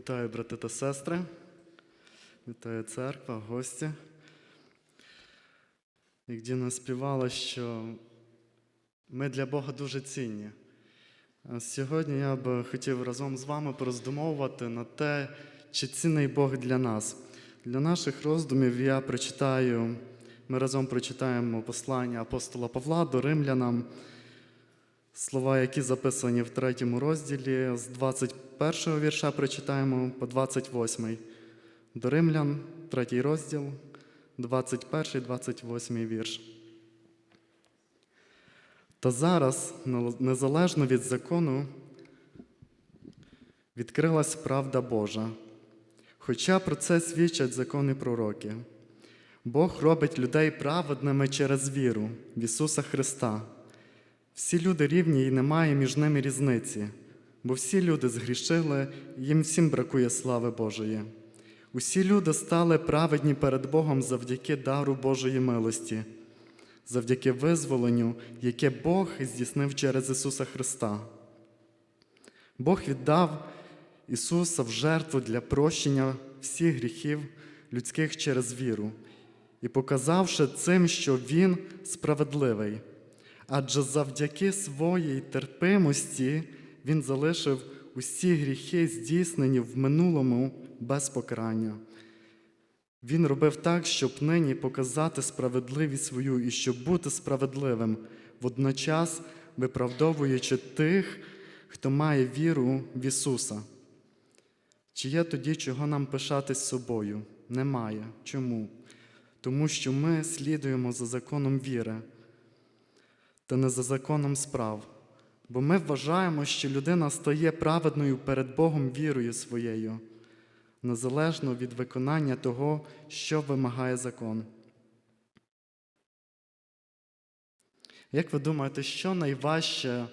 Вітаю, брати та сестри. Вітаю церква, гості. Як Діна співала, що ми для Бога дуже цінні. А Сьогодні я би хотів разом з вами пороздумовувати на те, чи цінний Бог для нас. Для наших роздумів я прочитаю, ми разом прочитаємо послання апостола Павла до римлянам, слова, які записані в третьому розділі, з 21 вірша прочитаємо по 28. До римлян, третій розділ, 21-28 вірш. Та зараз, незалежно від закону, відкрилась правда Божа. Хоча про це свідчать закони пророки. Бог робить людей праведними через віру в Ісуса Христа. Всі люди рівні і немає між ними різниці, бо всі люди згрішили, їм всім бракує слави Божої. Усі люди стали праведні перед Богом завдяки дару Божої милості, завдяки визволенню, яке Бог здійснив через Ісуса Христа. Бог віддав Ісуса в жертву для прощення всіх гріхів людських через віру і показавши цим, що Він справедливий. Адже завдяки своїй терпимості Він залишив усі гріхи, здійснені в минулому без покарання. Він робив так, щоб нині показати справедливість свою і щоб бути справедливим, водночас виправдовуючи тих, хто має віру в Ісуса. Чи є тоді, чого нам пишатись собою? Немає. Чому? Тому що ми слідуємо за законом віри та не за законом справ. Бо ми вважаємо, що людина стає праведною перед Богом вірою своєю, незалежно від виконання того, що вимагає закон. Як ви думаєте, що найважче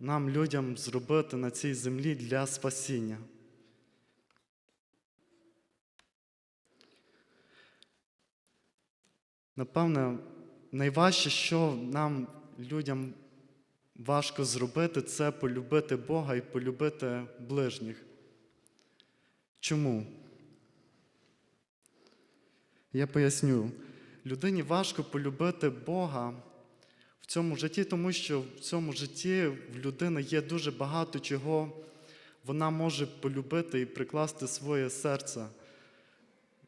нам, людям, зробити на цій землі для спасіння? Напевне, найважче, що нам, людям, важко зробити, це полюбити Бога і полюбити ближніх. Чому? Я поясню. Людині важко полюбити Бога в цьому житті, тому що в цьому житті в людини є дуже багато чого вона може полюбити і прикласти своє серце.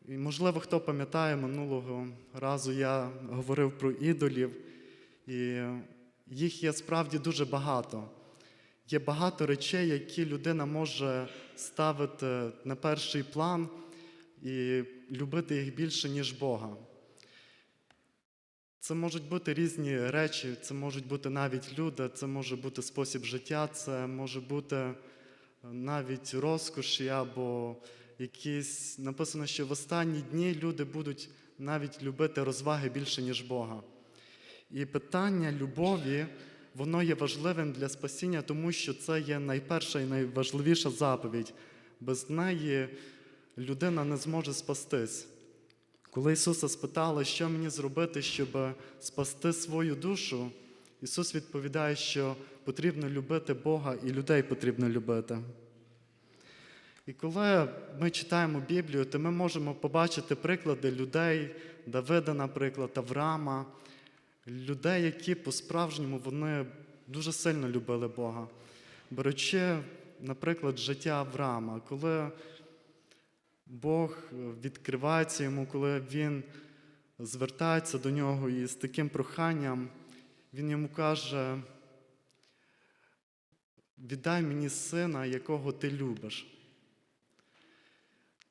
І, можливо, хто пам'ятає, минулого разу я говорив про ідолів, і їх є справді дуже багато. Є багато речей, які людина може ставити на перший план і любити їх більше, ніж Бога. Це можуть бути різні речі, це можуть бути навіть люди, це може бути спосіб життя, це може бути навіть розкоші або якісь написано, що в останні дні люди будуть навіть любити розваги більше, ніж Бога. І питання любові, воно є важливим для спасіння, тому що це є найперша і найважливіша заповідь. Без неї людина не зможе спастись. Коли Ісуса спитали, що мені зробити, щоб спасти свою душу, Ісус відповідає, що потрібно любити Бога і людей потрібно любити. І коли ми читаємо Біблію, то ми можемо побачити приклади людей, Давида, наприклад, Авраама, людей, які по-справжньому вони дуже сильно любили Бога. Беручи, наприклад, життя Авраама, коли Бог відкривається йому, коли він звертається до нього і з таким проханням, він йому каже: віддай мені сина, якого ти любиш.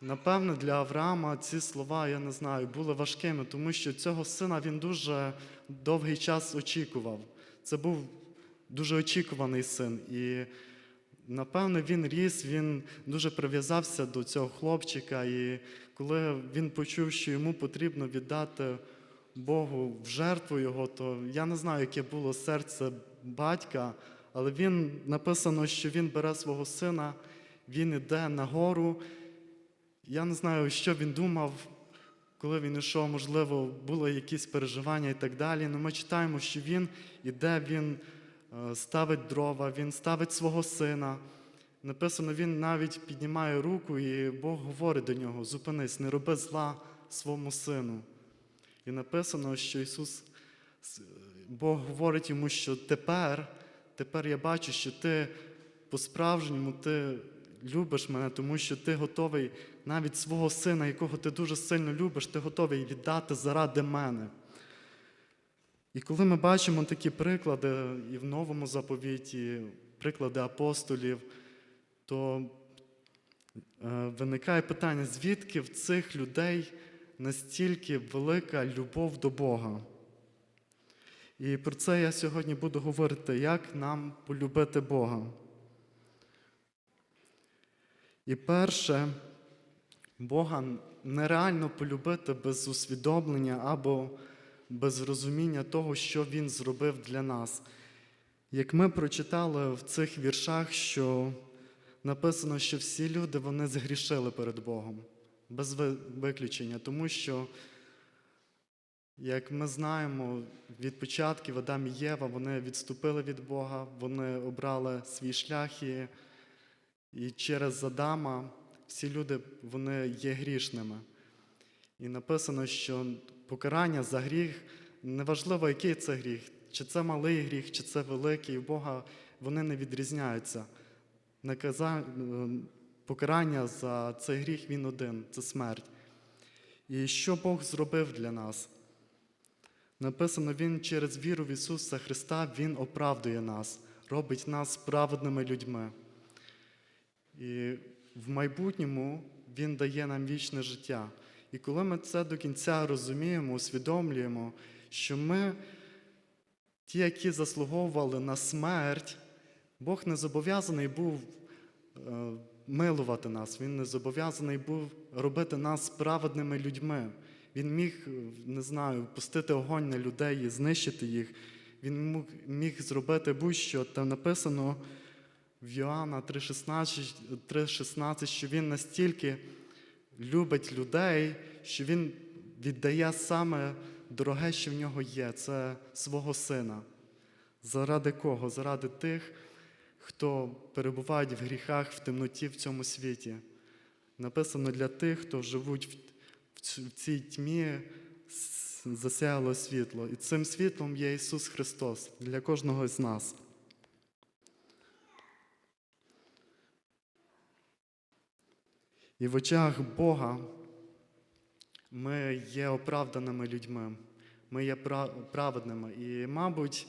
Напевне, для Авраама ці слова, я не знаю, були важкими, тому що цього сина він дуже довгий час очікував. Це був дуже очікуваний син. І, напевне, він ріс, він дуже прив'язався до цього хлопчика. І коли він почув, що йому потрібно віддати Богу в жертву його, то я не знаю, яке було серце батька, але він написано, що він бере свого сина, він іде на гору. Я не знаю, що він думав, коли він йшов, можливо, були якісь переживання і так далі. Але ми читаємо, що він іде, він ставить дрова, він ставить свого сина, написано, він навіть піднімає руку, і Бог говорить до нього: зупинись, не роби зла своєму сину. І написано, що Ісус, Бог говорить йому, що тепер, тепер я бачу, що ти по-справжньому ти любиш мене, тому що ти готовий навіть свого сина, якого ти дуже сильно любиш, ти готовий віддати заради мене. І коли ми бачимо такі приклади і в новому заповіті, приклади апостолів, то е, виникає питання, звідки в цих людей настільки велика любов до Бога. І про це я сьогодні буду говорити, як нам полюбити Бога. І перше, Бога нереально полюбити без усвідомлення або без розуміння того, що Він зробив для нас. Як ми прочитали в цих віршах, що написано, що всі люди вони згрішили перед Богом, без виключення, тому що, як ми знаємо, від початків Адам і Єва вони відступили від Бога, вони обрали свій шлях і, і через Адама всі люди вони є грішними. І написано, що покарання за гріх, неважливо, який це гріх, чи це малий гріх, чи це великий, у Бога вони не відрізняються. Наказа... е, Покарання за цей гріх він один це смерть. І що Бог зробив для нас? Написано, Він через віру в Ісуса Христа Він оправдує нас, робить нас праведними людьми. І в майбутньому Він дає нам вічне життя. І коли ми це до кінця розуміємо, усвідомлюємо, що ми, ті, які заслуговували на смерть, Бог не зобов'язаний був е, милувати нас, Він не зобов'язаний був робити нас праведними людьми. Він міг, е, не знаю, пустити огонь на людей і знищити їх. Він міг, зробити будь-що. Там написано в Йоанна 3,16, 3,16, що він настільки любить людей, що він віддає саме дороге, що в нього є, це свого сина. Заради кого? Заради тих, хто перебувають в гріхах, в темноті в цьому світі. Написано для тих, хто живуть в цій тьмі, засяяло світло. І цим світлом є Ісус Христос для кожного з нас. І в очах Бога ми є оправданими людьми, ми є праведними. І, мабуть,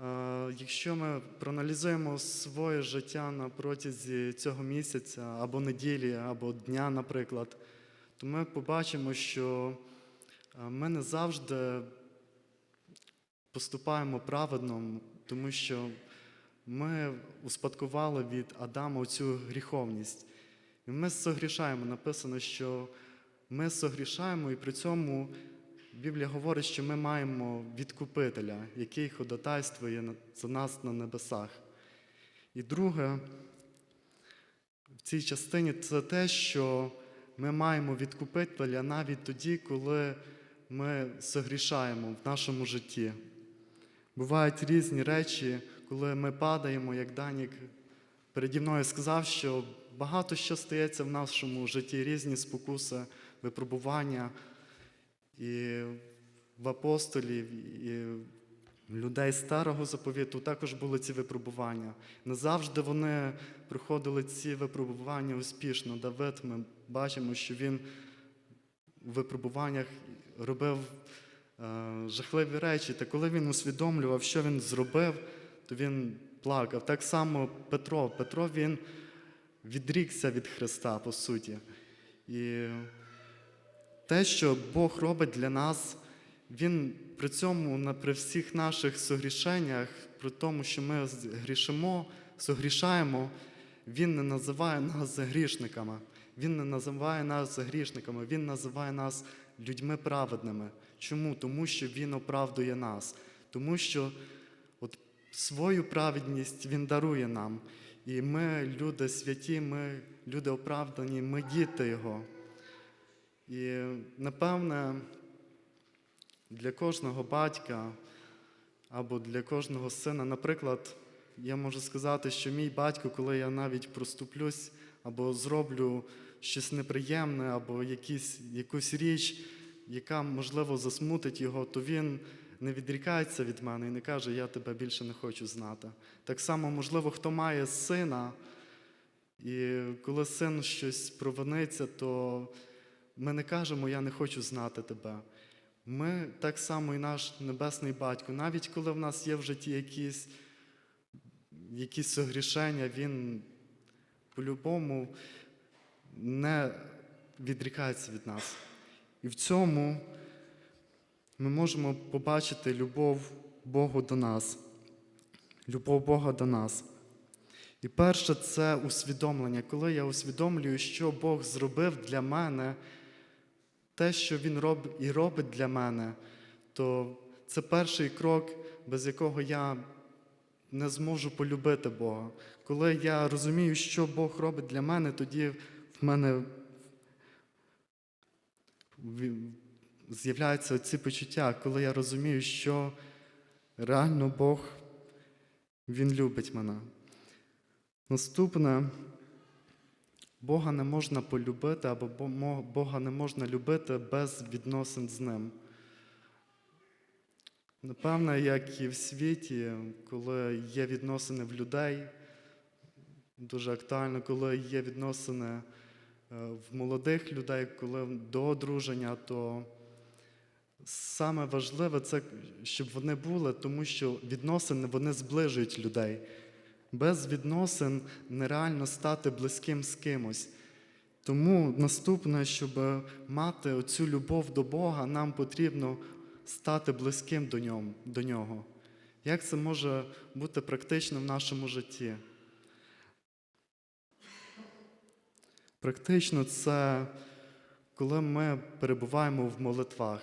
е, якщо ми проаналізуємо своє життя на протязі цього місяця або неділі, або дня, наприклад, то ми побачимо, що е, ми не завжди поступаємо праведно, тому що ми успадкували від Адама цю гріховність. І ми согрішаємо. Написано, що ми согрішаємо, і при цьому Біблія говорить, що ми маємо відкупителя, який ходатайствує за нас на небесах. І друге, в цій частині це те, що ми маємо відкупителя навіть тоді, коли ми согрішаємо в нашому житті. Бувають різні речі, коли ми падаємо, як Данік переді мною сказав, що багато що стається в нашому житті, різні спокуси, випробування. І в апостолів, і людей старого заповіту також були ці випробування. Не завжди вони проходили ці випробування успішно. Давид, ми бачимо, що він в випробуваннях робив е, жахливі речі. Та коли він усвідомлював, що він зробив, то він плакав. Так само Петро. Петро він відрікся від Христа, по суті. І те, що Бог робить для нас, Він при цьому, при всіх наших согрішеннях, при тому, що ми грішимо, согрішаємо, Він не називає нас грішниками. Він не називає нас грішниками, Він називає нас людьми праведними. Чому? Тому що Він оправдує нас. Тому що от свою праведність Він дарує нам. І ми, люди святі, ми люди оправдані, ми діти Його. І напевне, для кожного батька або для кожного сина, наприклад, я можу сказати, що мій батько, коли я навіть проступлюсь або зроблю щось неприємне, або якісь, якусь річ, яка, можливо, засмутить його, то він не відрікається від мене і не каже, я тебе більше не хочу знати. Так само, можливо, хто має сина, і коли син щось провиниться, то ми не кажемо, я не хочу знати тебе. Ми так само і наш небесний батько, навіть коли в нас є в житті якісь, якісь согрішення, він по-любому не відрікається від нас. І в цьому ми можемо побачити любов Богу до нас, любов Бога до нас. І перше це усвідомлення. Коли я усвідомлюю, що Бог зробив для мене, те, що Він робить і робить для мене, то це перший крок, без якого я не зможу полюбити Бога. Коли я розумію, що Бог робить для мене, тоді в мене з'являються ці почуття, коли я розумію, що реально Бог Він любить мене. Наступне, Бога не можна полюбити або Бога не можна любити без відносин з Ним. Напевно, як і в світі, коли є відносини в людей, дуже актуально, коли є відносини е, в молодих людей, коли до одруження, то саме важливе це, щоб вони були, тому що відносини вони зближують людей. Без відносин нереально стати близьким з кимось. Тому наступне, щоб мати оцю любов до Бога, нам потрібно стати близьким до ньому, до Нього. Як це може бути практично в нашому житті? Практично це коли ми перебуваємо в молитвах.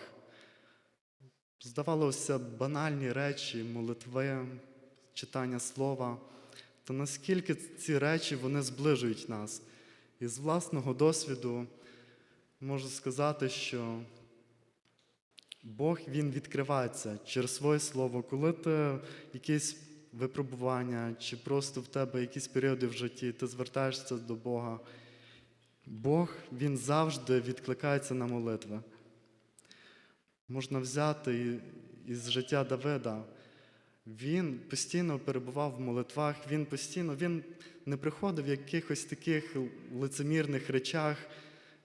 Здавалося, банальні речі, молитви, читання слова, то наскільки ці речі вони зближують нас. І з власного досвіду можу сказати, що Бог Він відкривається через своє слово, коли ти якісь випробування, чи просто в тебе якісь періоди в житті, ти звертаєшся до Бога. Бог Він завжди відкликається на молитви. Можна взяти із життя Давида. Він постійно перебував в молитвах, він постійно він не приходив в якихось таких лицемірних речах.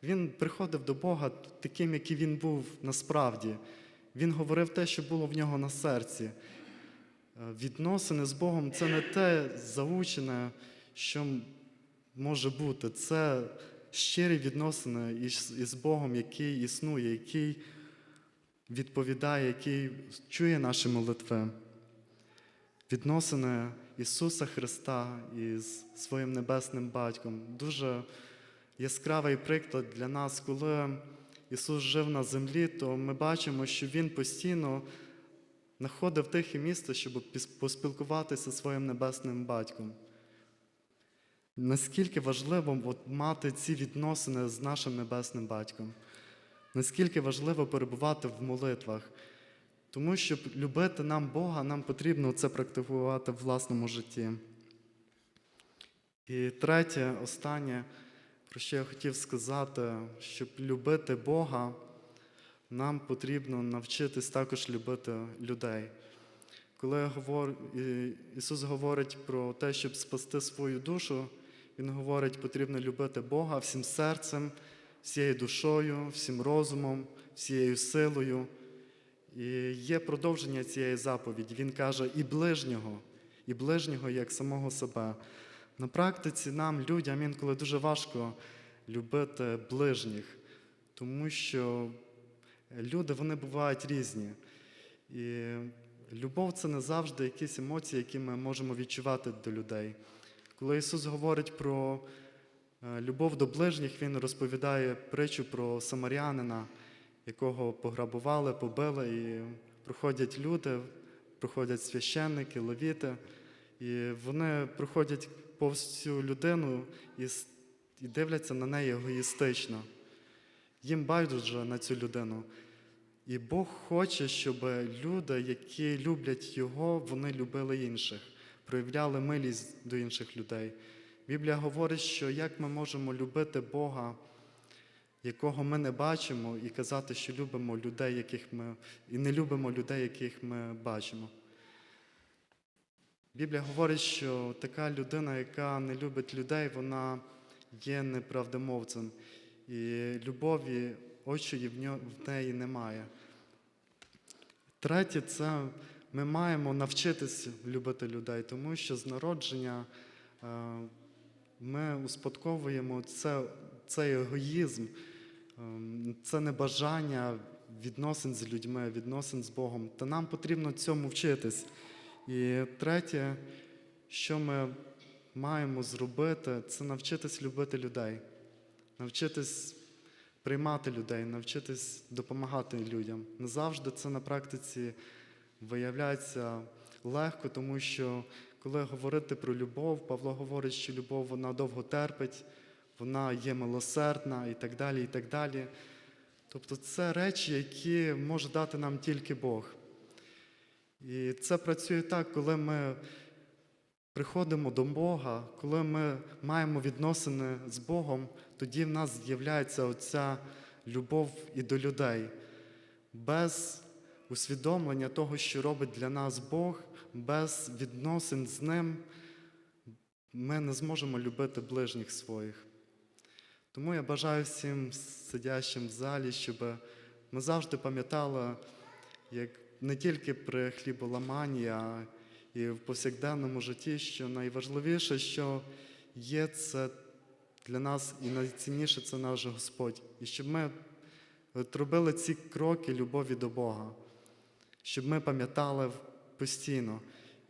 Він приходив до Бога таким, який він був насправді. Він говорив те, що було в нього на серці. Е, Відносини з Богом це не те заучене, що може бути. Це щирі відносини із, Богом, який існує, який відповідає, який чує наші молитви. Відносини Ісуса Христа із своїм небесним батьком. Дуже яскравий приклад для нас, коли Ісус жив на землі, то ми бачимо, що Він постійно знаходив тихе місце, щоб поспілкуватися зі своїм небесним батьком. Наскільки важливо от, мати ці відносини з нашим небесним батьком? Наскільки важливо перебувати в молитвах? Тому щоб любити нам Бога, нам потрібно це практикувати в власному житті. І третє, останнє, про що я хотів сказати, щоб любити Бога, нам потрібно навчитись також любити людей. Коли я говорю, Ісус говорить про те, щоб спасти свою душу, Він говорить, потрібно любити Бога всім серцем, всією душою, всім розумом, всією силою. І є продовження цієї заповіді. Він каже і ближнього, і ближнього як самого себе. На практиці нам, людям, інколи дуже важко любити ближніх, тому що люди вони бувають різні. І любов це не завжди якісь емоції, які ми можемо відчувати до людей. Коли Ісус говорить про любов до ближніх, Він розповідає притчу про самарянина, якого пограбували, побили, і проходять люди, проходять священники, левіти, і вони проходять повз цю людину і дивляться на неї егоїстично. Їм байдуже на цю людину. І Бог хоче, щоб люди, які люблять Його, вони любили інших. проявляли милість до інших людей. Біблія говорить, що як ми можемо любити Бога, якого ми не бачимо, і казати, що любимо людей, яких ми і не любимо людей, яких ми бачимо. Біблія говорить, що така людина, яка не любить людей, вона є неправдомовцем, і любові очої в неї немає. Третє, це ми маємо навчитись любити людей, тому що з народження е, ми успадковуємо це, цей егоїзм, ем, це небажання відносин з людьми, відносин з Богом. Та нам потрібно цьому вчитись. І третє, що ми маємо зробити, це навчитись любити людей, навчитись приймати людей, навчитись допомагати людям. Не завжди це на практиці виявляється легко, тому що коли говорити про любов, Павло говорить, що любов вона довго терпить, вона є милосердна і так далі. і так далі. Тобто це речі, які може дати нам тільки Бог. І це працює так, коли ми приходимо до Бога, коли ми маємо відносини з Богом, тоді в нас з'являється оця любов і до людей. Без усвідомлення того, що робить для нас Бог, без відносин з Ним, ми не зможемо любити ближніх своїх. Тому я бажаю всім сидящим в залі, щоб ми завжди пам'ятали, як не тільки при хліболаманні, а і в повсякденному житті, що найважливіше, що є це для нас і найцінніше це наш Господь. І щоб ми робили ці кроки любові до Бога, щоб ми пам'ятали постійно,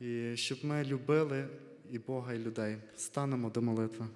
і щоб ми любили і Бога, і людей. Станемо до молитви.